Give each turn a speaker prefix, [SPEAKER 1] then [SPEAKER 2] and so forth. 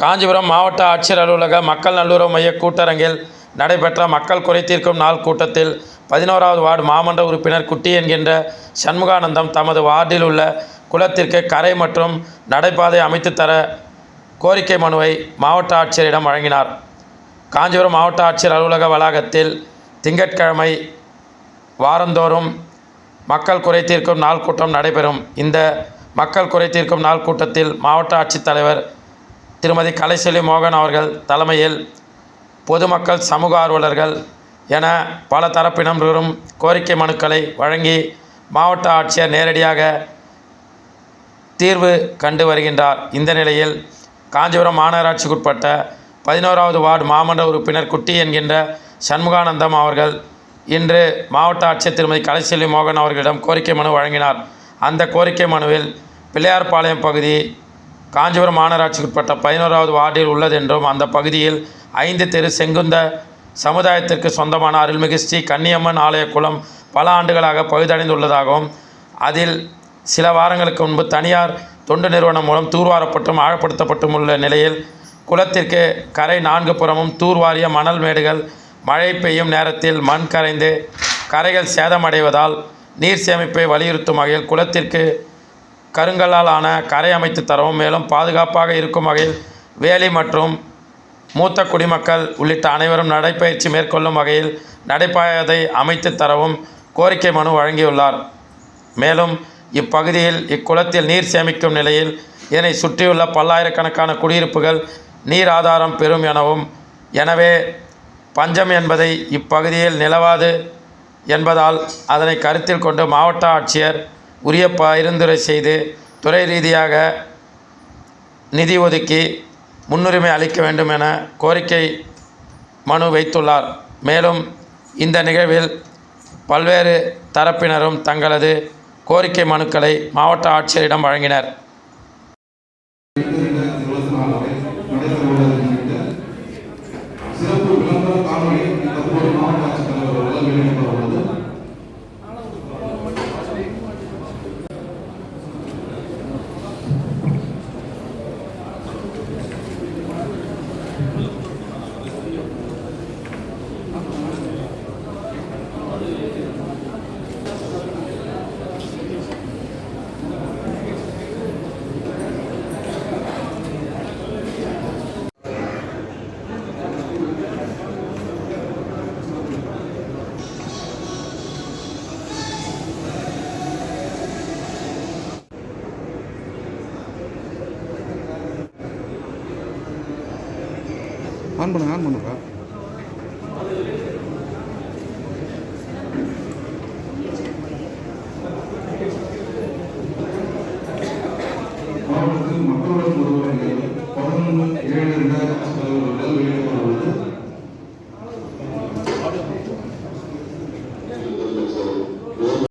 [SPEAKER 1] காஞ்சிபுரம் மாவட்ட ஆட்சியர் அலுவலக மக்கள் நல்லுறவு மைய கூட்டரங்கில் நடைபெற்ற மக்கள் குறை தீர்க்கும் நாள் கூட்டத்தில் பதினோராவது வார்டு மாமன்ற உறுப்பினர் குட்டி என்கின்ற சண்முகானந்தம் தமது வார்டில் உள்ள குளத்திற்கு கரை மற்றும் நடைபாதை அமைத்து தர கோரிக்கை மனுவை மாவட்ட ஆட்சியரிடம் வழங்கினார் காஞ்சிபுரம் மாவட்ட ஆட்சியர் அலுவலக வளாகத்தில் திங்கட்கிழமை வாரந்தோறும் மக்கள் குறை தீர்க்கும் நாள் கூட்டம் நடைபெறும் இந்த மக்கள் குறை தீர்க்கும் நாள் கூட்டத்தில் மாவட்ட ஆட்சித்தலைவர் திருமதி கலைசெல்வி மோகன் அவர்கள் தலைமையில் பொதுமக்கள் சமூக ஆர்வலர்கள் என பல தரப்பினரும் கோரிக்கை மனுக்களை வழங்கி மாவட்ட ஆட்சியர் நேரடியாக தீர்வு கண்டு வருகின்றார் இந்த நிலையில் காஞ்சிபுரம் மாநகராட்சிக்குட்பட்ட பதினோராவது வார்டு மாமன்ற உறுப்பினர் குட்டி என்கின்ற சண்முகானந்தம் அவர்கள் இன்று மாவட்ட ஆட்சியர் திருமதி கலைசெல்வி மோகன் அவர்களிடம் கோரிக்கை மனு வழங்கினார் அந்த கோரிக்கை மனுவில் பிள்ளையார்பாளையம் பகுதி காஞ்சிபுரம் மாநகராட்சிக்குட்பட்ட பதினோராவது வார்டில் உள்ளதென்றும் அந்த பகுதியில் ஐந்து தெரு செங்குந்த சமுதாயத்திற்கு சொந்தமான அருள்மிகு ஸ்ரீ கன்னியம்மன் ஆலய குளம் பல ஆண்டுகளாக பகுதடைந்துள்ளதாகவும் அதில் சில வாரங்களுக்கு முன்பு தனியார் தொண்டு நிறுவனம் மூலம் தூர்வாரப்பட்டும் ஆழப்படுத்தப்பட்டும் உள்ள நிலையில் குளத்திற்கு கரை நான்கு புறமும் தூர்வாரிய மணல் மேடுகள் மழை பெய்யும் நேரத்தில் மண் கரைந்து கரைகள் சேதமடைவதால் நீர் சேமிப்பை வலியுறுத்தும் வகையில் குளத்திற்கு கருங்கல்லால் ஆன கரை அமைத்து தரவும் மேலும் பாதுகாப்பாக இருக்கும் வகையில் வேலி மற்றும் மூத்த குடிமக்கள் உள்ளிட்ட அனைவரும் நடைப்பயிற்சி மேற்கொள்ளும் வகையில் நடைபாதை அமைத்து தரவும் கோரிக்கை மனு வழங்கியுள்ளார் மேலும் இப்பகுதியில் இக்குளத்தில் நீர் சேமிக்கும் நிலையில் இதனை சுற்றியுள்ள பல்லாயிரக்கணக்கான குடியிருப்புகள் நீர் ஆதாரம் பெறும் எனவும் எனவே பஞ்சம் என்பதை இப்பகுதியில் நிலவாது என்பதால் அதனை கருத்தில் கொண்டு மாவட்ட ஆட்சியர் உரிய பரிந்துரை செய்து துறை ரீதியாக நிதி ஒதுக்கி முன்னுரிமை அளிக்க வேண்டும் என கோரிக்கை மனு வைத்துள்ளார் மேலும் இந்த நிகழ்வில் பல்வேறு தரப்பினரும் தங்களது கோரிக்கை மனுக்களை மாவட்ட ஆட்சியரிடம் வழங்கினர் சிறப்பு விளம்பர காணொலி தற்போது மாவட்ட
[SPEAKER 2] ஆன் பண்ணுங்க ஆன் பண்ணுப்பா